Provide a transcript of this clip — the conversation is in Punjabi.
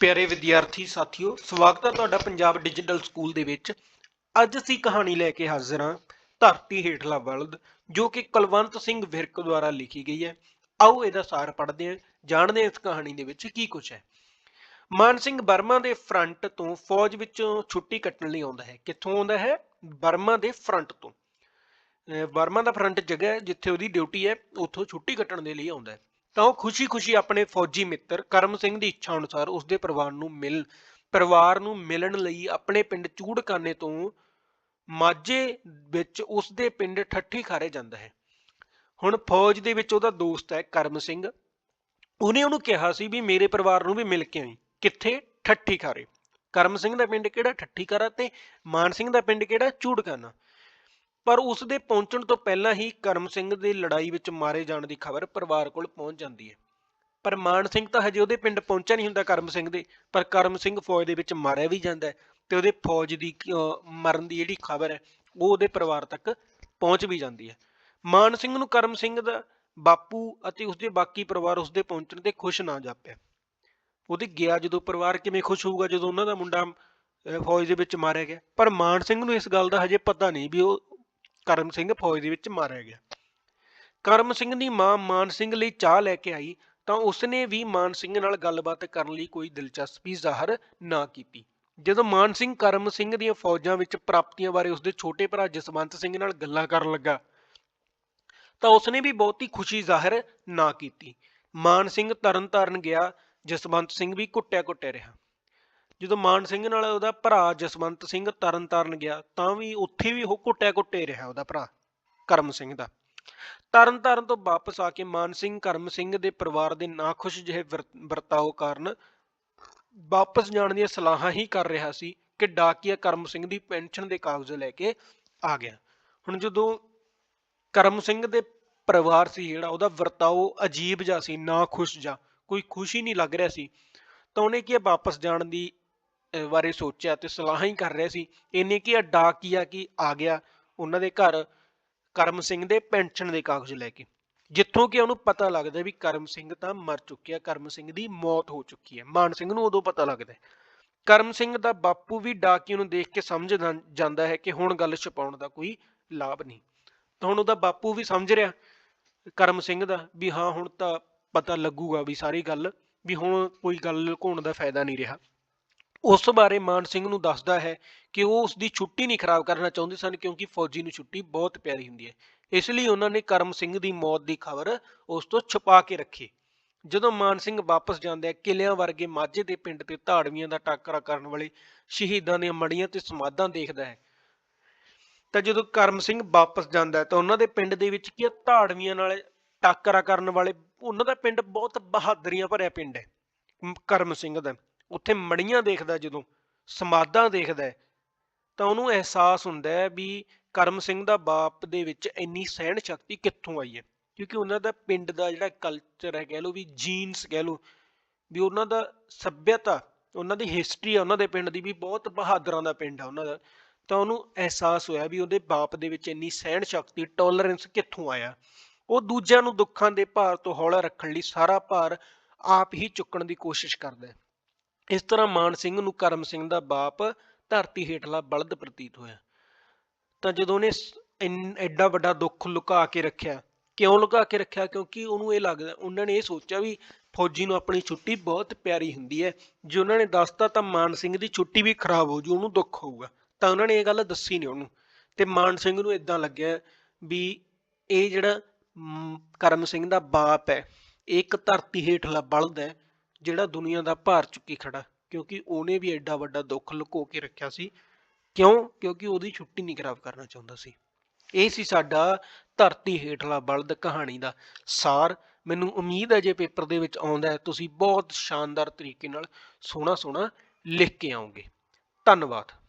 ਪਿਆਰੇ ਵਿਦਿਆਰਥੀ ਸਾਥੀਓ, ਸਵਾਗਤ ਹੈ ਤੁਹਾਡਾ ਪੰਜਾਬ ਡਿਜੀਟਲ ਸਕੂਲ ਦੇ ਵਿੱਚ। ਅੱਜ ਅਸੀਂ ਕਹਾਣੀ ਲੈ ਕੇ ਹਾਜ਼ਰ ਹਾਂ ਧਰਤੀ ਹੇਠਲਾ ਬਲਦ ਜੋ ਕਿ ਕੁਲਵੰਤ ਸਿੰਘ ਵਿਰਕ ਦੁਆਰਾ ਲਿਖੀ ਗਈ ਹੈ। ਆਓ ਇਹਦਾ ਸਾਰ ਪੜ੍ਹਦੇ ਹਾਂ, ਜਾਣਦੇ ਹਾਂ ਇਸ ਕਹਾਣੀ ਦੇ ਵਿੱਚ ਕੀ ਕੁਝ ਹੈ। ਮਾਨ ਸਿੰਘ ਬਰਮਾ ਦੇ ਫਰੰਟ ਤੋਂ ਫੌਜ ਵਿੱਚੋਂ ਛੁੱਟੀ ਕੱਟਣ ਲਈ ਆਉਂਦਾ ਹੈ। ਕਿੱਥੋਂ ਆਉਂਦਾ ਹੈ? ਬਰਮਾ ਦੇ ਫਰੰਟ ਤੋਂ। ਅਹ ਬਰਮਾ ਦਾ ਫਰੰਟ ਜਗ੍ਹਾ ਹੈ ਜਿੱਥੇ ਉਹਦੀ ਡਿਊਟੀ ਹੈ, ਉੱਥੋਂ ਛੁੱਟੀ ਕੱਟਣ ਦੇ ਲਈ ਆਉਂਦਾ ਹੈ। ਤਾਂ ਉਹ ਖੁਸ਼ੀ-ਖੁਸ਼ੀ ਆਪਣੇ ਫੌਜੀ ਮਿੱਤਰ ਕਰਮ ਸਿੰਘ ਦੀ ਇੱਛਾ ਅਨੁਸਾਰ ਉਸਦੇ ਪਰਿਵਾਰ ਨੂੰ ਮਿਲ, ਪਰਿਵਾਰ ਨੂੰ ਮਿਲਣ ਲਈ ਆਪਣੇ ਪਿੰਡ ਚੂੜਕਾਨੇ ਤੋਂ ਮਾਝੇ ਵਿੱਚ ਉਸਦੇ ਪਿੰਡ ਠੱਠੀ ਖਾਰੇ ਜਾਂਦਾ ਹੈ। ਹੁਣ ਫੌਜ ਦੇ ਵਿੱਚ ਉਹਦਾ ਦੋਸਤ ਹੈ ਕਰਮ ਸਿੰਘ। ਉਹਨੇ ਉਹਨੂੰ ਕਿਹਾ ਸੀ ਵੀ ਮੇਰੇ ਪਰਿਵਾਰ ਨੂੰ ਵੀ ਮਿਲ ਕੇ ਆਈ। ਕਿੱਥੇ? ਠੱਠੀ ਖਾਰੇ। ਕਰਮ ਸਿੰਘ ਦਾ ਪਿੰਡ ਕਿਹੜਾ? ਠੱਠੀ ਖਾਰਾ ਤੇ ਮਾਨ ਸਿੰਘ ਦਾ ਪਿੰਡ ਕਿਹੜਾ? ਚੂੜਕਾਨਾ। ਪਰ ਉਸ ਦੇ ਪਹੁੰਚਣ ਤੋਂ ਪਹਿਲਾਂ ਹੀ ਕਰਮ ਸਿੰਘ ਦੇ ਲੜਾਈ ਵਿੱਚ ਮਾਰੇ ਜਾਣ ਦੀ ਖਬਰ ਪਰਿਵਾਰ ਕੋਲ ਪਹੁੰਚ ਜਾਂਦੀ ਹੈ। ਪਰ ਮਾਨ ਸਿੰਘ ਤਾਂ ਹਜੇ ਉਹਦੇ ਪਿੰਡ ਪਹੁੰਚਿਆ ਨਹੀਂ ਹੁੰਦਾ ਕਰਮ ਸਿੰਘ ਦੇ, ਪਰ ਕਰਮ ਸਿੰਘ ਫੌਜ ਦੇ ਵਿੱਚ ਮਾਰਿਆ ਵੀ ਜਾਂਦਾ ਹੈ ਤੇ ਉਹਦੇ ਫੌਜ ਦੀ ਮਰਨ ਦੀ ਜਿਹੜੀ ਖਬਰ ਹੈ, ਉਹ ਉਹਦੇ ਪਰਿਵਾਰ ਤੱਕ ਪਹੁੰਚ ਵੀ ਜਾਂਦੀ ਹੈ। ਮਾਨ ਸਿੰਘ ਨੂੰ ਕਰਮ ਸਿੰਘ ਦਾ ਬਾਪੂ ਅਤੇ ਉਸਦੇ ਬਾਕੀ ਪਰਿਵਾਰ ਉਸਦੇ ਪਹੁੰਚਣ ਤੇ ਖੁਸ਼ ਨਾ ਜਾਪਿਆ। ਉਹਦੇ ਗਿਆ ਜਦੋਂ ਪਰਿਵਾਰ ਕਿਵੇਂ ਖੁਸ਼ ਹੋਊਗਾ ਜਦੋਂ ਉਹਨਾਂ ਦਾ ਮੁੰਡਾ ਫੌਜ ਦੇ ਵਿੱਚ ਮਾਰਿਆ ਗਿਆ। ਪਰ ਮਾਨ ਸਿੰਘ ਨੂੰ ਇਸ ਗੱਲ ਦਾ ਹਜੇ ਪਤਾ ਨਹੀਂ ਵੀ ਉਹ ਕਰਮ ਸਿੰਘ ਫੌਜ ਦੇ ਵਿੱਚ ਮਾਰਿਆ ਗਿਆ। ਕਰਮ ਸਿੰਘ ਦੀ ਮਾਂ ਮਾਨ ਸਿੰਘ ਲਈ ਚਾਹ ਲੈ ਕੇ ਆਈ ਤਾਂ ਉਸਨੇ ਵੀ ਮਾਨ ਸਿੰਘ ਨਾਲ ਗੱਲਬਾਤ ਕਰਨ ਲਈ ਕੋਈ ਦਿਲਚਸਪੀ ਜ਼ਾਹਰ ਨਾ ਕੀਤੀ। ਜਦੋਂ ਮਾਨ ਸਿੰਘ ਕਰਮ ਸਿੰਘ ਦੀਆਂ ਫੌਜਾਂ ਵਿੱਚ ਪ੍ਰਾਪਤੀਆਂ ਬਾਰੇ ਉਸਦੇ ਛੋਟੇ ਭਰਾ ਜਸਵੰਤ ਸਿੰਘ ਨਾਲ ਗੱਲਾਂ ਕਰਨ ਲੱਗਾ ਤਾਂ ਉਸਨੇ ਵੀ ਬਹੁਤੀ ਖੁਸ਼ੀ ਜ਼ਾਹਰ ਨਾ ਕੀਤੀ। ਮਾਨ ਸਿੰਘ ਤਰਨਤਾਰਨ ਗਿਆ, ਜਸਵੰਤ ਸਿੰਘ ਵੀ ਕੁੱਟਿਆ ਕੁੱਟਿਆ ਰਿਹਾ। ਜਦੋਂ ਮਾਨ ਸਿੰਘ ਨਾਲ ਉਹਦਾ ਭਰਾ ਜਸਵੰਤ ਸਿੰਘ ਤਰਨਤਾਰਨ ਗਿਆ ਤਾਂ ਵੀ ਉੱਥੇ ਵੀ ਉਹ ਕੁੱਟਿਆ ਕੁੱਟੇ ਰਿਹਾ ਉਹਦਾ ਭਰਾ ਕਰਮ ਸਿੰਘ ਦਾ। ਤਰਨਤਾਰਨ ਤੋਂ ਵਾਪਸ ਆ ਕੇ ਮਾਨ ਸਿੰਘ ਕਰਮ ਸਿੰਘ ਦੇ ਪਰਿਵਾਰ ਦੇ ਨਾਖੁਸ਼ ਜਿਹੇ ਵਰਤਾਓ ਕਾਰਨ ਵਾਪਸ ਜਾਣ ਦੀਆਂ ਸਲਾਹਾਂ ਹੀ ਕਰ ਰਿਹਾ ਸੀ ਕਿ ਡਾਕੀਆ ਕਰਮ ਸਿੰਘ ਦੀ ਪੈਨਸ਼ਨ ਦੇ ਕਾਗਜ਼ ਲੈ ਕੇ ਆ ਗਿਆ। ਹੁਣ ਜਦੋਂ ਕਰਮ ਸਿੰਘ ਦੇ ਪਰਿਵਾਰ ਸੀ ਜਿਹੜਾ ਉਹਦਾ ਵਰਤਾਓ ਅਜੀਬ ਜਿਹਾ ਸੀ ਨਾ ਖੁਸ਼ ਜਾ ਕੋਈ ਖੁਸ਼ੀ ਨਹੀਂ ਲੱਗ ਰਿਹਾ ਸੀ ਤਾਂ ਉਹਨੇ ਕੀ ਹੈ, ਵਾਪਸ ਜਾਣ ਦੀ ਬਾਰੇ ਸੋਚਿਆ ਤੇ ਸਲਾਹਾਂ ਹੀ ਕਰ ਰਿਹਾ ਸੀ। ਇਹਨੇ ਕੀ ਡਾਕੀਆ ਕੀ ਆ ਗਿਆ ਉਹਨਾਂ ਦੇ ਘਰ ਕਰਮ ਸਿੰਘ ਦੇ ਪੈਨਸ਼ਨ ਦੇ ਕਾਗਜ਼ ਲੈ ਕੇ। ਜਿੱਥੋਂ ਕਿ ਉਹਨੂੰ ਪਤਾ ਲੱਗਦਾ ਵੀ ਕਰਮ ਸਿੰਘ ਤਾਂ ਮਰ ਚੁੱਕਿਆ ਕਰਮ ਸਿੰਘ ਦੀ ਮੌਤ ਹੋ ਚੁੱਕੀ ਹੈ। ਮਾਨ ਸਿੰਘ ਨੂੰ ਉਦੋਂ ਪਤਾ ਲੱਗਦਾ ਕਰਮ ਸਿੰਘ ਦਾ ਬਾਪੂ ਵੀ ਡਾਕੀਏ ਨੂੰ ਦੇਖ ਕੇ ਸਮਝ ਜਾਂਦਾ ਹੈ ਕਿ ਹੁਣ ਗੱਲ ਛਪਾਉਣ ਦਾ ਕੋਈ ਲਾਭ ਨਹੀਂ। ਤਾਂ ਹੁਣ ਉਹਦਾ ਬਾਪੂ ਵੀ ਸਮਝ ਰਿਹਾ ਕਰਮ ਸਿੰਘ ਦਾ ਵੀ ਹਾਂ, ਹੁਣ ਤਾਂ ਪਤਾ ਲੱਗੂਗਾ ਵੀ ਸਾਰੀ ਗੱਲ, ਵੀ ਹੁਣ ਕੋਈ ਗੱਲ ਲੁਕਾਉਣ ਦਾ ਫਾਇਦਾ ਨਹੀਂ ਰਿਹਾ। ਉਸ ਬਾਰੇ ਮਾਨ ਸਿੰਘ ਨੂੰ ਦੱਸਦਾ ਹੈ ਕਿ ਉਹ ਉਸ ਦੀ ਛੁੱਟੀ ਨਹੀਂ ਖਰਾਬ ਕਰਨਾ ਚਾਹੁੰਦੇ ਸਨ ਕਿਉਂਕਿ ਫੌਜੀ ਨੂੰ ਛੁੱਟੀ ਬਹੁਤ ਪਿਆਰੀ ਹੁੰਦੀ ਹੈ। ਇਸ ਲਈ ਉਹਨਾਂ ਨੇ ਕਰਮ ਸਿੰਘ ਦੀ ਮੌਤ ਦੀ ਖਬਰ ਉਸ ਤੋਂ ਛੁਪਾ ਕੇ ਰੱਖੀ। ਜਦੋਂ ਮਾਨ ਸਿੰਘ ਵਾਪਸ ਜਾਂਦੇ ਹੈ ਕਿਲਿਆਂ ਵਰਗੇ ਮਾਝੇ ਦੇ ਪਿੰਡ ਤੇ ਧਾੜਵੀਆਂ ਦਾ ਟਾਕਰਾ ਕਰਨ ਵਾਲੇ ਸ਼ਹੀਦਾਂ ਦੀਆਂ ਮੜੀਆਂ ਤੇ ਸਮਾਧਾਂ ਦੇਖਦਾ ਹੈ। ਤਾਂ ਜਦੋਂ ਕਰਮ ਸਿੰਘ ਵਾਪਸ ਜਾਂਦਾ ਤਾਂ ਉਹਨਾਂ ਦੇ ਪਿੰਡ ਦੇ ਵਿੱਚ ਕੀ ਧਾੜਵੀਆਂ ਨਾਲ ਟਾਕਰਾ ਕਰਨ ਵਾਲੇ, ਉਹਨਾਂ ਦਾ ਪਿੰਡ ਬਹੁਤ ਬਹਾਦਰੀਆਂ ਭਰਿਆ ਪਿੰਡ ਹੈ ਕਰਮ ਸਿੰਘ ਦਾ। ਉੱਥੇ ਮੜੀਆਂ ਦੇਖਦਾ ਜਦੋਂ, ਸਮਾਧਾਂ ਦੇਖਦਾ ਤਾਂ ਉਹਨੂੰ ਅਹਿਸਾਸ ਹੁੰਦਾ ਵੀ ਕਰਮ ਸਿੰਘ ਦਾ ਬਾਪ ਦੇ ਵਿੱਚ ਇੰਨੀ ਸਹਿਣ ਸ਼ਕਤੀ ਕਿੱਥੋਂ ਆਈ ਹੈ। ਕਿਉਂਕਿ ਉਹਨਾਂ ਦਾ ਪਿੰਡ ਦਾ ਜਿਹੜਾ ਕਲਚਰ ਹੈ, ਕਹਿ ਲਓ ਵੀ ਜੀਨਸ ਕਹਿ ਲਓ, ਵੀ ਉਹਨਾਂ ਦਾ ਸੱਭਿਅਤਾ, ਉਹਨਾਂ ਦੀ ਹਿਸਟਰੀ ਆ ਉਹਨਾਂ ਦੇ ਪਿੰਡ ਦੀ ਵੀ ਬਹੁਤ ਬਹਾਦਰਾਂ ਦਾ ਪਿੰਡ ਆ ਉਹਨਾਂ ਦਾ, ਤਾਂ ਉਹਨੂੰ ਅਹਿਸਾਸ ਹੋਇਆ ਵੀ ਉਹਦੇ ਬਾਪ ਦੇ ਵਿੱਚ ਇੰਨੀ ਸਹਿਣ ਸ਼ਕਤੀ ਟੋਲਰੈਂਸ ਕਿੱਥੋਂ ਆਇਆ। ਉਹ ਦੂਜਿਆਂ ਨੂੰ ਦੁੱਖਾਂ ਦੇ ਭਾਰ ਤੋਂ ਹੌਲਾ ਰੱਖਣ ਲਈ ਸਾਰਾ ਭਾਰ ਆਪ ਹੀ ਚੁੱਕਣ ਦੀ ਕੋਸ਼ਿਸ਼ ਕਰਦਾ ਹੈ। ਇਸ ਤਰ੍ਹਾਂ ਮਾਨ ਸਿੰਘ ਨੂੰ ਕਰਮ ਸਿੰਘ ਦਾ ਬਾਪ ਧਰਤੀ ਹੇਠਲਾ ਬਲਦ ਪ੍ਰਤੀਤ ਹੋਇਆ। ਤਾਂ ਜਦੋਂ ਉਹਨੇ ਸ- ਐਡਾ ਵੱਡਾ ਦੁੱਖ ਲੁਕਾ ਕੇ ਰੱਖਿਆ, ਕਿਉਂ ਲੁਕਾ ਕੇ ਰੱਖਿਆ? ਕਿਉਂਕਿ ਉਹਨੂੰ ਇਹ ਲੱਗਦਾ, ਉਹਨਾਂ ਨੇ ਇਹ ਸੋਚਿਆ ਵੀ ਫੌਜੀ ਨੂੰ ਆਪਣੀ ਛੁੱਟੀ ਬਹੁਤ ਪਿਆਰੀ ਹੁੰਦੀ ਹੈ। ਜੇ ਉਹਨਾਂ ਨੇ ਦੱਸਤਾ ਤਾਂ ਮਾਨ ਸਿੰਘ ਦੀ ਛੁੱਟੀ ਵੀ ਖਰਾਬ ਹੋ ਜੂ, ਉਹਨੂੰ ਦੁੱਖ ਹੋਊਗਾ। ਤਾਂ ਉਹਨਾਂ ਨੇ ਇਹ ਗੱਲ ਦੱਸੀ ਨਹੀਂ ਉਹਨੂੰ। ਤੇ ਮਾਨ ਸਿੰਘ ਨੂੰ ਇਦਾਂ ਲੱਗਿਆ ਵੀ ਇਹ ਜਿਹੜਾ ਕਰਮ ਸਿੰਘ ਦਾ ਬਾਪ ਹੈ, ਇਹ ਇੱਕ ਧਰਤੀ ਹੇਠਲਾ ਬਲਦ ਹੈ ਜਿਹੜਾ ਦੁਨੀਆ ਦਾ ਭਾਰ ਚੁੱਕੀ ਖੜਾ, ਕਿਉਂਕਿ ਉਹਨੇ ਵੀ ਐਡਾ ਵੱਡਾ ਦੁੱਖ ਲੁਕੋ ਕੇ ਰੱਖਿਆ ਸੀ। ਕਿਉਂ? ਕਿਉਂਕਿ ਉਹਦੀ ਛੁੱਟੀ ਨਹੀਂ ਖਰਾਬ ਕਰਨਾ ਚਾਹੁੰਦਾ ਸੀ। ਇਹ ਸੀ ਸਾਡਾ ਧਰਤੀ ਹੇਠਲਾ ਬਲਦ ਕਹਾਣੀ ਦਾ ਸਾਰ। ਮੈਨੂੰ ਉਮੀਦ ਹੈ ਜੇ ਪੇਪਰ ਦੇ ਵਿੱਚ ਆਉਂਦਾ ਹੈ, ਤੁਸੀਂ ਬਹੁਤ ਸ਼ਾਨਦਾਰ ਤਰੀਕੇ ਨਾਲ ਸੋਹਣਾ ਸੋਹਣਾ ਲਿਖ ਕੇ ਆਓਗੇ। ਧੰਨਵਾਦ।